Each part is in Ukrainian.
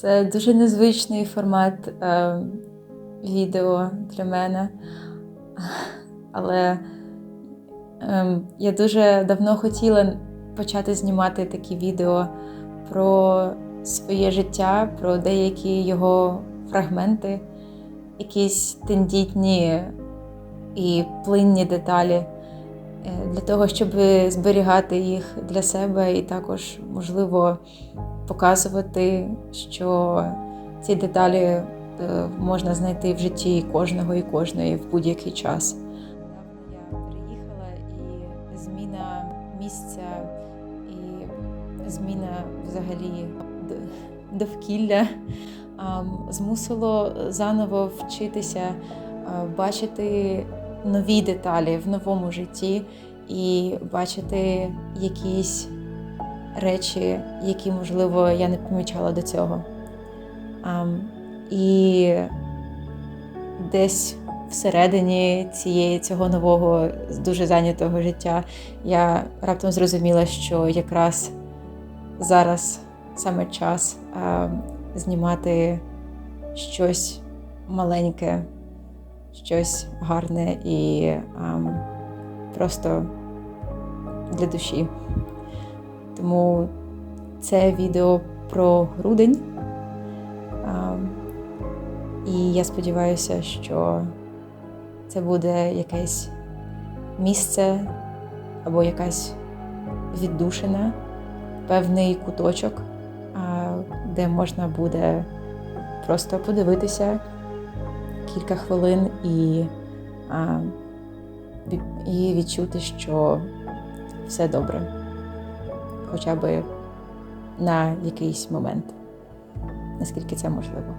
Це дуже незвичний формат ем, відео для мене. Але ем, я дуже давно хотіла почати знімати такі відео про своє життя, про деякі його фрагменти, якісь тендітні і плинні деталі е, для того, щоб зберігати їх для себе, і також, можливо, показувати, що ці деталі е, можна знайти в житті кожного і кожної в будь-який час. Я переїхала і зміна місця і зміна взагалі довкілля змусило заново вчитися бачити нові деталі в новому житті і бачити якісь речі, які, можливо, я не помічала до цього. Ам, І десь всередині цієї цього нового дуже зайнятого життя я раптом зрозуміла, що якраз зараз саме час а, знімати щось маленьке, щось гарне і ам, просто для душі. Тому це відео про грудень. І я сподіваюся, що це буде якесь місце або якась віддушина, певний куточок, де можна буде просто подивитися кілька хвилин і, і відчути, що все добре хоча б на якийсь момент, наскільки це можливо.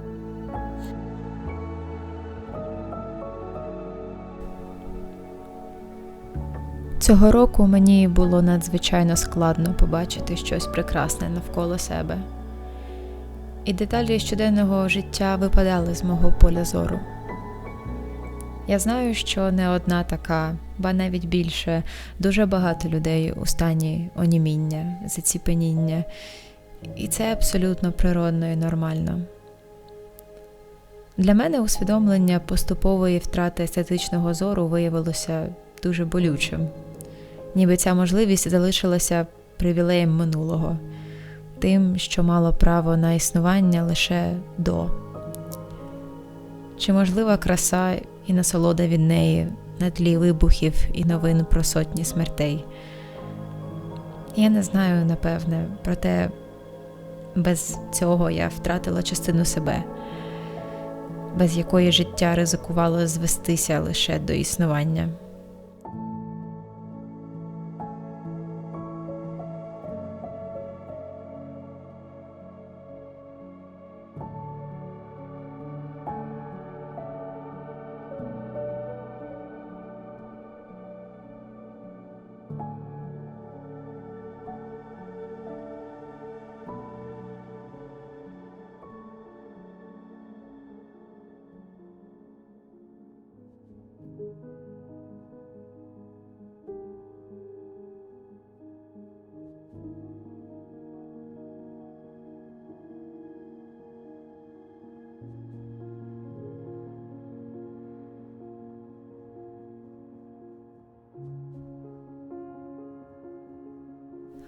Цього року мені було надзвичайно складно побачити щось прекрасне навколо себе. І деталі щоденного життя випадали з мого поля зору. Я знаю, що не одна така, ба навіть більше, дуже багато людей у стані оніміння, заціпеніння, і це абсолютно природно і нормально. Для мене усвідомлення поступової втрати естетичного зору виявилося дуже болючим, ніби ця можливість залишилася привілеєм минулого, тим, що мало право на існування лише до. Чи можлива краса і насолода від неї на тлі вибухів і новин про сотні смертей? Я не знаю, напевне, проте без цього я втратила частину себе, без якої життя ризикувало звестися лише до існування.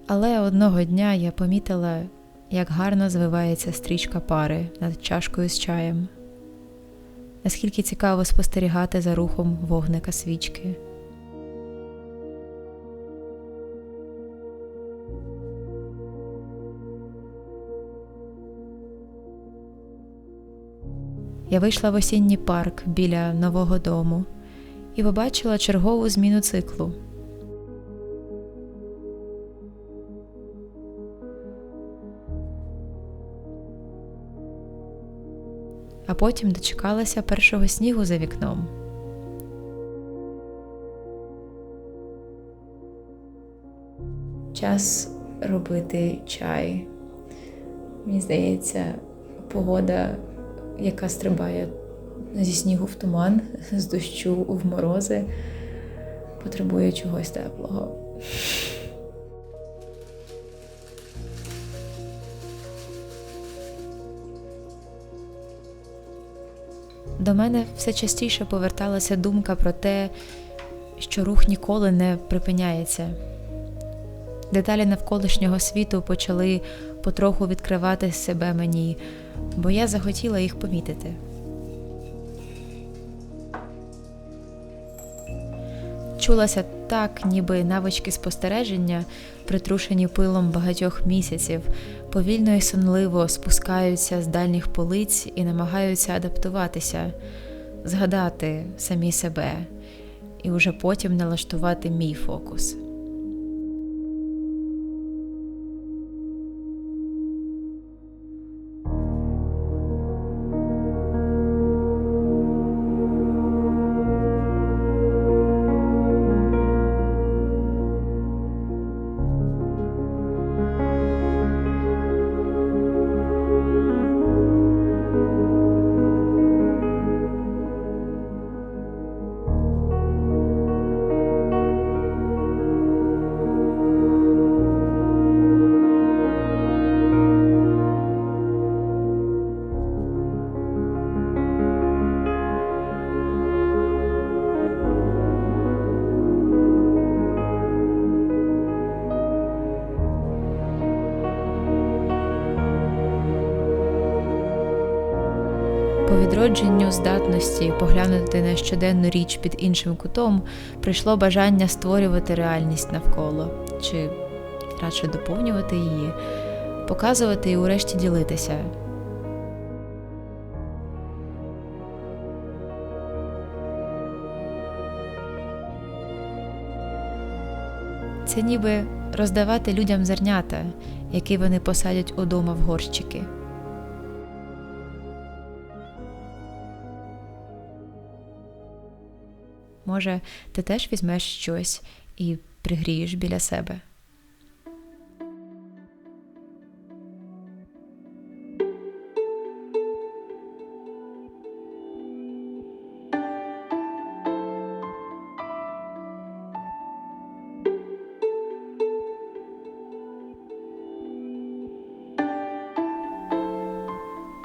Але одного дня я помітила, як гарно звивається стрічка пари над чашкою з чаєм. Наскільки цікаво спостерігати за рухом вогника свічки. Я вийшла в осінній парк біля нового дому і побачила чергову зміну циклу. А потім дочекалася першого снігу за вікном. Час робити чай. Мені здається, погода, яка стрибає зі снігу в туман, з дощу в морози, потребує чогось теплого. До мене все частіше поверталася думка про те, що рух ніколи не припиняється. Деталі навколишнього світу почали потроху відкривати себе мені, бо я захотіла їх помітити. Чулася так, ніби навички спостереження, притрушені пилом багатьох місяців, повільно і сонливо спускаються з дальніх полиць і намагаються адаптуватися, згадати самі себе і уже потім налаштувати мій фокус. По відродженню здатності поглянути на щоденну річ під іншим кутом прийшло бажання створювати реальність навколо, чи радше доповнювати її, показувати і урешті ділитися. Це ніби роздавати людям зернята, які вони посадять удома в горщики. Може, ти теж візьмеш щось і пригрієш біля себе.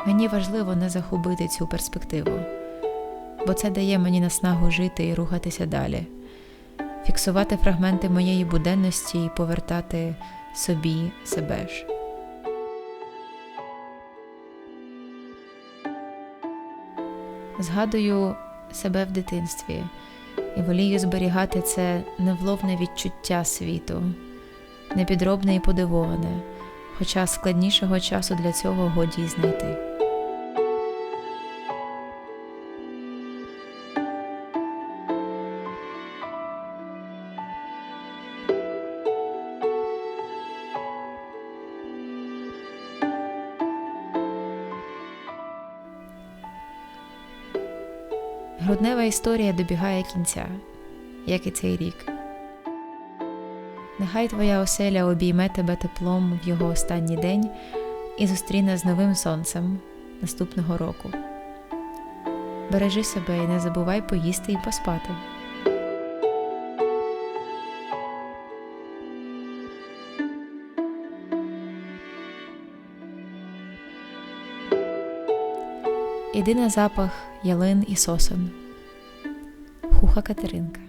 Мені важливо не загубити цю перспективу бо це дає мені наснагу жити і рухатися далі, фіксувати фрагменти моєї буденності і повертати собі себе ж. Згадую себе в дитинстві і волію зберігати це невловне відчуття світу, непідробне і подивоване, хоча складнішого часу для цього годі знайти. Груднева історія добігає кінця, як і цей рік. Нехай твоя оселя обійме тебе теплом в його останній день і зустріне з новим сонцем наступного року. Бережи себе і не забувай поїсти і поспати. Іди на запах ялин і сосен. Хуха Катеринка.